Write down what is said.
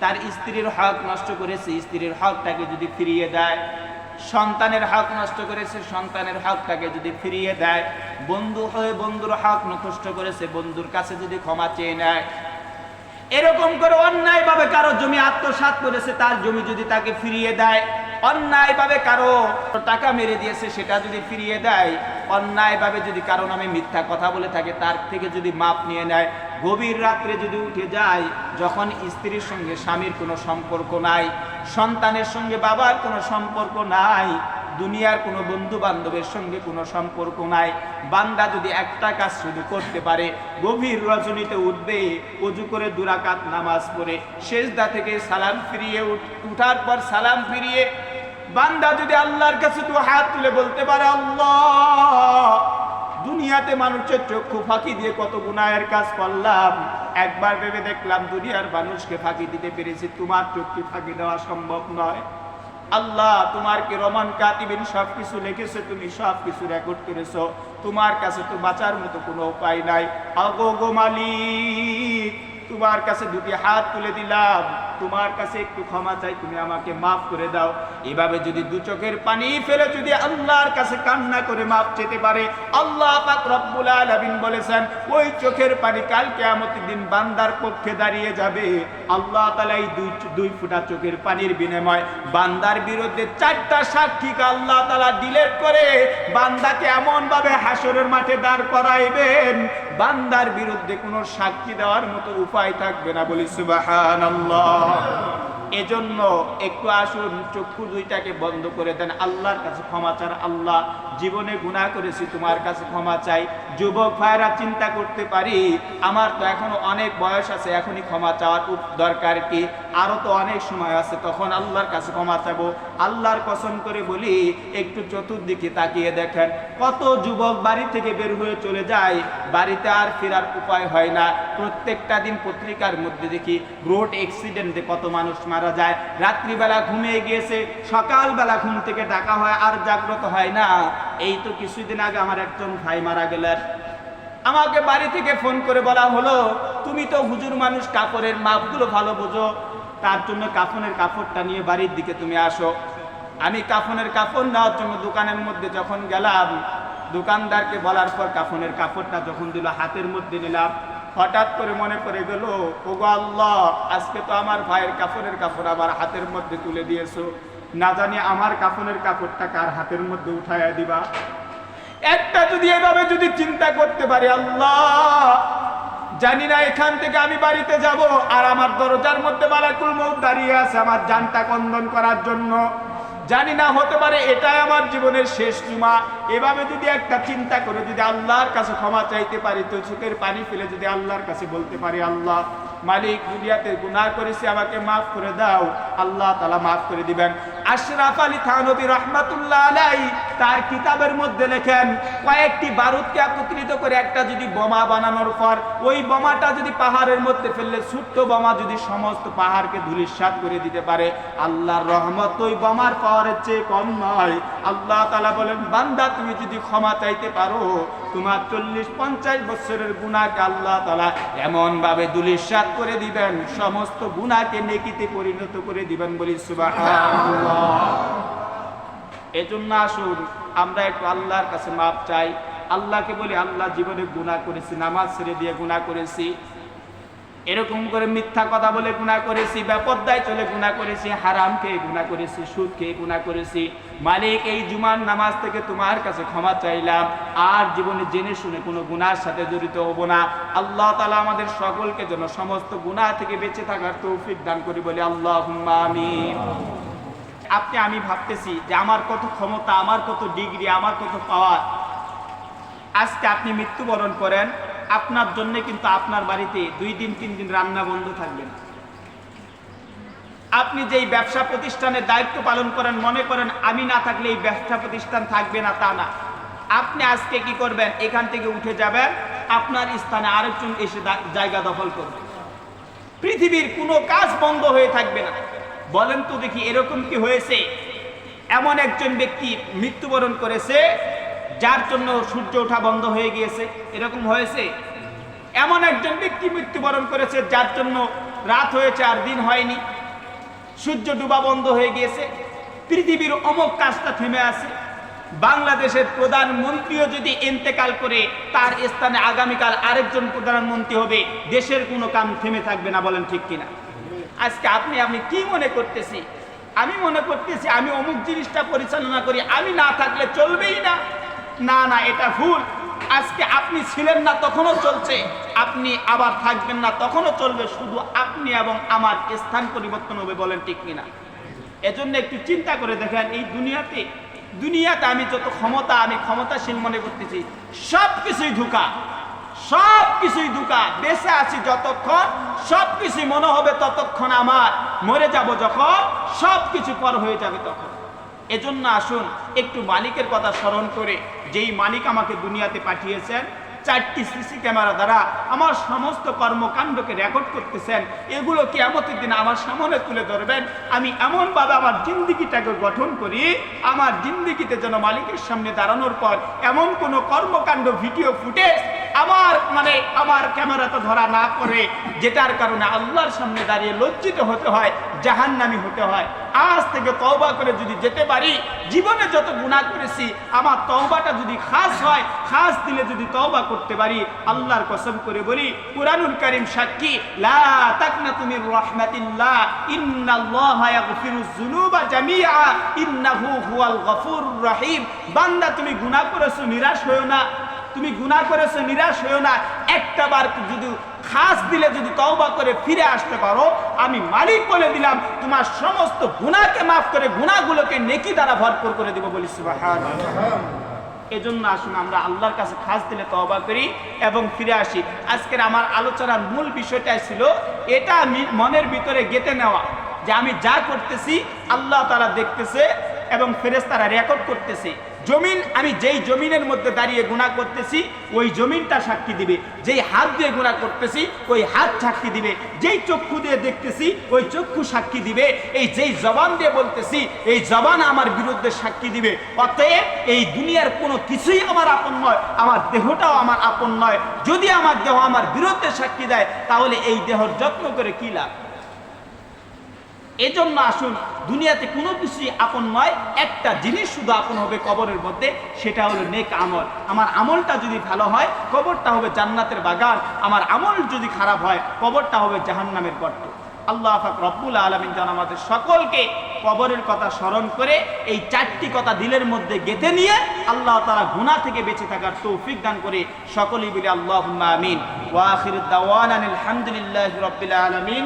তার স্ত্রীর হক নষ্ট করেছে, স্ত্রীর হকটাকে যদি ফিরিয়ে দেয়, সন্তানের হক নষ্ট করেছে, সন্তানের হকটাকে যদি ফিরিয়ে দেয়, বন্ধু হয়ে বন্ধুর হক নষ্ট করেছে, বন্ধুর কাছে যদি ক্ষমা চেয়ে নেয়। এরকম করে অন্যায়ভাবে কারও জমি আত্মসাৎ করেছে, তার জমি যদি তাকে ফিরিয়ে দেয়, অন্যায়ভাবে কারও টাকা মেরে দিয়েছে, সেটা যদি ফিরিয়ে দেয় অন্যায়ভাবে যদি কারণ আমি মিথ্যা কথা বলে থাকি, তার থেকে যদি মাপ নিয়ে নেয়, গভীর রাত্রে যদি উঠে যায়, যখন স্ত্রীর সঙ্গে স্বামীর কোনো সম্পর্ক নাই, সন্তানের সঙ্গে বাবার কোনো সম্পর্ক নাই, দুনিয়ার কোনো বন্ধু বান্ধবের সঙ্গে কোনো সম্পর্ক নাই, বান্দা যদি একটা কাজ শুধু করতে পারে, গভীর রজনীতে উঠবে অজু করে দুরাকাত নামাজ পড়ে শেষদা থেকে সালাম ফিরিয়ে উঠ- উঠার পর সালাম ফিরিয়ে বান্দা যদি আল্লাহর কাছে দু হাত তুলে বলতে পারে, আল্লাহ, দুনিয়াতে মানুষের চক্ষু ফাঁকি দিয়ে কত গুনাহের কাজ করলাম। একবার ভেবে দেখলাম দুনিয়ার মানুষকে ফাঁকি দিতে পেরেছি, তোমার চক্ষু ফাঁকি দেওয়া সম্ভব নয়। আল্লাহ, তোমার কি রমান কাতিবিন সব কিছু লিখেছো, তুমি সব কিছু রেকর্ড করেছ। তোমার কাছে তো বাঁচার মতো কোনো উপায় নাই। আগো গো মালিক তোমার কাছে দুটি হাত তুলে দিলাম। তোমার কাছে একটু ক্ষমা চাই, তুমি আমাকে মাফ করে দাও। এভাবে যদি দু চোখের পানি ফেলে যদি আল্লাহর কাছে কান্না করে মাফ চেতে পারে, আল্লাহ পাক রব্বুল আলামিন বলেছেন, ওই চোখের পানি কাল কিয়ামতের দিন বান্দার পক্ষে দাঁড়িয়ে যাবে। আল্লাহ তাআলা এই দুই দুই ফুটা চোখের পানির বিনিময় বান্দার বিরুদ্ধে চারটা সাক্ষীকে আল্লাহ তাআলা ডিলেট করে বান্দাকে এমন ভাবে হাসরের মাঠে দাঁড় করাইবেন বান্দার বিরুদ্ধে কোনো সাক্ষী দেওয়ার মতো উপায় থাকবে না। বলি সুবহানাল্লাহ। এজন্য একটু আসুন, চক্ষু দুইটাকে বন্ধ করে দেন। আল্লাহর কাছে ক্ষমা চান। আল্লাহ জীবনে গুণা করেছি, তোমার কাছে ক্ষমা চাই। যুবক ভাইরা চিন্তা করতে পারি, আমার তো এখনও অনেক বয়স আছে, এখনই ক্ষমা চাওয়ার দরকার কি? আরও তো অনেক সময় আছে, তখন আল্লাহর কাছে ক্ষমা চাবো। আল্লাহর কসম করে বলি, একটু চতুর্দিকে তাকিয়ে দেখেন, কত যুবক বাড়ি থেকে বের হয়ে চলে যায়, বাড়িতে আর ফেরার উপায় হয় না। প্রত্যেকটা দিন পত্রিকার মধ্যে দেখি রোড অ্যাক্সিডেন্টে কত মানুষ মারা যায়। রাত্রিবেলা ঘুমিয়ে গিয়েছে, সকালবেলা ঘুম থেকে ডাকা হয়, আর জাগ্রত হয় না। এই তো কিছুদিন আগে আমার একজন ভাই মারা গেলেন। আমাকে বাড়ি থেকে ফোন করে বলা হলো, তুমি তো হুজুর মানুষ, কাপড়ের মাপগুলো ভালো বোঝো। তার জন্য কাফনের কাপড়টা নিয়ে বাড়ির দিকে তুমি আসো। আমি কাফনের কাপড় নেওয়ার জন্য দোকানের মধ্যে যখন গেলাম, দোকানদারকে বলার পর কাফনের কাপড়টা যখন দিল, হাতের মধ্যে নিলাম। হঠাৎ করে মনে পড়ে গেল, ওগো আল্লাহ, আজকে তো আমার ভাইয়ের কাপড়ের কাপড় আবার হাতের মধ্যে তুলে দিয়েছ। না জানি আমার কাফনের কাপড়টা কার হাতের মধ্যে উঠাইয়া দিবা? একটা যদি এভাবে যদি চিন্তা করতে পারি, আল্লাহ, জানি না এখান থেকে আমি বাড়িতে যাব আর আমার দরজার মধ্যে মালাকুল মৌত দাঁড়িয়ে আছে আমার জানটা কন্দন করার জন্য। জানি না, হতে পারে এটাই আমার জীবনের শেষ জুমা। এভাবে যদি একটা চিন্তা করে যদি আল্লাহর কাছে ক্ষমা চাইতে পারি, তো চোখের পানি ফেলে যদি আল্লাহর কাছে বলতে পারি, আল্লাহ মালিক দুনিয়াতে গুনাহ করেছি, আমাকে মাফ করে দাও। আল্লাহ তালা মাফ করে দিবেন। আশরাফ আলী থানবী রহমাতুল্লাহ আলাই তার কিতাবের মধ্যে লেখেন, কয়েকটি বারুদকে একত্রিত করে একটা যদি বোমা বানানোর পর, ওই বোমাটা যদি পাহাড়ের মধ্যে ফেললে, ছোট্ট বোমা যদি সমস্ত পাহাড়কে ধুলিস্বাদ করে দিতে পারে, আল্লাহর রহমত ওই বোমার পাওয়ারের চেয়ে কম নয়। আল্লাহ তালা বলেন, বান্দা, তুমি যদি ক্ষমা চাইতে পারো, তোমার চল্লিশ পঞ্চাশ বছরের গুণাকে আল্লাহ তালা এমন ভাবে দুলিশ্বাদ করে দিবেন, সমস্ত গুণাকে নেকিতে পরিণত করে দিবেন বলি এজন্য আসুন, আমরা একটু আল্লাহর কাছে মাপ চাই। আল্লাহকে বলি, আল্লাহ জীবনে গুণা করেছি, নামাজ ছেড়ে দিয়ে গুণা করেছি। এরকম করে মিথ্যা কথা বলে গুণা করেছি, বেপদ্দায় চলে গুণা করেছি, হারাম খেয়ে গুণা করেছি, সুদ খেয়ে গুণা করেছি। মালিক, এই জুমার নামাজ থেকে তোমার কাছে ক্ষমা চাইলাম। আর জীবনে জেনে শুনে কোনো গুনার সাথে জড়িত হব না। আল্লাহ তালা আমাদের সকলকে যেন সমস্ত গুনাহ থেকে বেঁচে থাকার তৌফিক দান করি বলে আল্লাহ আমিন। আপনি, আমি ভাবতেছি যে আমার কত ক্ষমতা, আমার কত ডিগ্রি, আমার কত পাওয়ার। আজকে আপনি মৃত্যুবরণ করেন আপনার জন্য কিন্তু আপনার বাড়িতে দুই দিন, তিন দিন রান্না বন্ধ থাকবে না। আপনি যেই ব্যবসা প্রতিষ্ঠানের দায়িত্ব পালন করেন, মনে করেন আমি না থাকলে এই ব্যবসা প্রতিষ্ঠান থাকবে না, তা না। আপনি আজকে কি করবেন? এখান থেকে উঠে যাবেন, আপনার স্থানে আরেকজন এসে জায়গা দখল করবে। পৃথিবীর কোনো কাজ বন্ধ হয়ে থাকবে না। বলেন তো দেখি এরকম কি হয়েছে? এমন একজন ব্যক্তি মৃত্যুবরণ করেছে যার জন্য সূর্য ওঠা বন্ধ হয়ে গিয়েছে, এরকম হয়েছে। এমন একজন ব্যক্তি মৃত্যুবরণ করেছে, যার জন্য রাত হয়েছে আর দিন হয়নি। সূর্য ডুবা বন্ধ হয়ে গিয়েছে। পৃথিবীর অমক কাজটা থেমে আছে। বাংলাদেশের প্রধানমন্ত্রীও যদি ইন্তেকাল করে, তার স্থানে আগামীকাল আরেকজন প্রধানমন্ত্রী হবে, দেশের কোনো কাম থেমে থাকবে না, বলেন ঠিক কিনা? আজকে আপনি, আমি কি মনে করতেছি? আমি মনে করতেছি, আমি অমুক জিনিসটা পরিচালনা করি, আমি না থাকলে চলবেই না। না না, এটা ভুল। আজকে আপনি ছিলেন না, তখনও চলছে। আপনি আবার থাকবেন না, তখনও চলবে। শুধু আপনি এবং আমার স্থান পরিবর্তন হবে বলেন ঠিক কিনা। এজন্য একটু চিন্তা করে দেখেন, এই দুনিয়াতে দুনিয়াতে আমি যত ক্ষমতা, আমি ক্ষমতাশীল মনে করতেছি সব কিছুই ধোকা। সব কিছুই ধোকা। বেঁচে আছি যতক্ষণ সব কিছুই মনে হবে ততক্ষণ আমার। মরে যাব যখন সব কিছু পর হয়ে যাবে তখন। এজন্য আসুন একটু মালিকের কথা স্মরণ করে, যেই মালিক আমাকে দুনিয়াতে পাঠিয়েছেন, চারটি সিসি ক্যামেরা দ্বারা আমার সমস্ত কর্মকাণ্ডকে রেকর্ড করতেছেন, এগুলো কি কেমতের দিন আমার সামনে তুলে ধরবেন। আমি এমনভাবে আমার জিন্দিগিটাকে গঠন করি, আমার জিন্দিগিতে যেন মালিকের সামনে দাঁড়ানোর পর এমন কোনো কর্মকাণ্ড ভিডিও ফুটেজ আমার মানে আমার ক্যামেরাতে ধরা না করে যেটার কারণে আল্লাহর সামনে দাঁড়িয়ে লজ্জিত হতে হয়, জাহান্নামি হতে হয়। আজ থেকে তওবা করে যদি যেতে পারি, জীবনে যত গুনাহ করেছি, আমার তওবাটা যদি খাস হয়, খাস দিলে যদি তওবা করতে পারি, আল্লাহর কসম করে বলি, কুরআনুল কারীম সাক্ষী, লা তাকনাতু রাহমাতিল্লাহ, ইন্নাল্লাহা ইয়াগফিরুয যুনুবা জামিআ, ইন্নাহু হুয়াল গফুরুর রহিম। বান্দা, তুমি গুনাহ করেছ, নিরাশ হয়ো না। তুমি গুনাহ করেছ, নিরাশ হয়েও না। একটা বার যদি খাস দিলে, যদি তওবা করে ফিরে আসতে পারো, আমি মালিক বলে দিলাম, তোমার সমস্ত গুনাহকে মাফ করে, গুনাহগুলোকে নেকি দ্বারা ভরপুর করে দিব বলি সুবহানাল্লাহ। এজন্য আসুন আমরা আল্লাহর কাছে খাস দিলে তওবা করি এবং ফিরে আসি। আজকের আমার আলোচনার মূল বিষয়টাই ছিল, এটা আমি মনের ভিতরে গেতে নেওয়া। যে আমি যা করতেছি, আল্লাহ তারা দেখতেছে এবং ফেরেস্তারা রেকর্ড করতেছে। জমিন, আমি যেই জমিনের মধ্যে দাঁড়িয়ে গুণা করতেছি, ওই জমিনটা সাক্ষী দিবে। যেই হাত দিয়ে গুণা করতেছি, ওই হাত সাক্ষী দিবে। যেই চক্ষু দিয়ে দেখতেছি, ওই চক্ষু সাক্ষী দিবে। এই যেই জবান দিয়ে বলতেছি, এই জবান আমার বিরুদ্ধে সাক্ষী দিবে। অতএব এই দুনিয়ার কোনো কিছুই আমার আপন নয়, আমার দেহটাও আমার আপন নয়। যদি আমার দেহ আমার বিরুদ্ধে সাক্ষী দেয়, তাহলে এই দেহর যত্ন করে কি লাভ? এজন্য আসুন, দুনিয়াতে কোনো কিছুই আপন নয়, একটা জিনিস শুধু আপন হবে কবরের মধ্যে, সেটা হলো নেক আমল। আমার আমলটা যদি ভালো হয়, কবরটা হবে জান্নাতের বাগান। আমার আমল যদি খারাপ হয়, কবরটা হবে জাহান্নামের গর্ত। আল্লাহ পাক রব্বুল আলমিন যেন আমাদের সকলকে কবরের কথা স্মরণ করে, এই চারটি কথা দিলের মধ্যে গেঁথে নিয়ে আল্লাহ তারা গুনাহ থেকে বেঁচে থাকার তৌফিক দান করে সকলেই বলে আল্লাহ আমিন। ওয়াখির দাওয়ান আলহামদুলিল্লাহ রব্বিল আলমিন।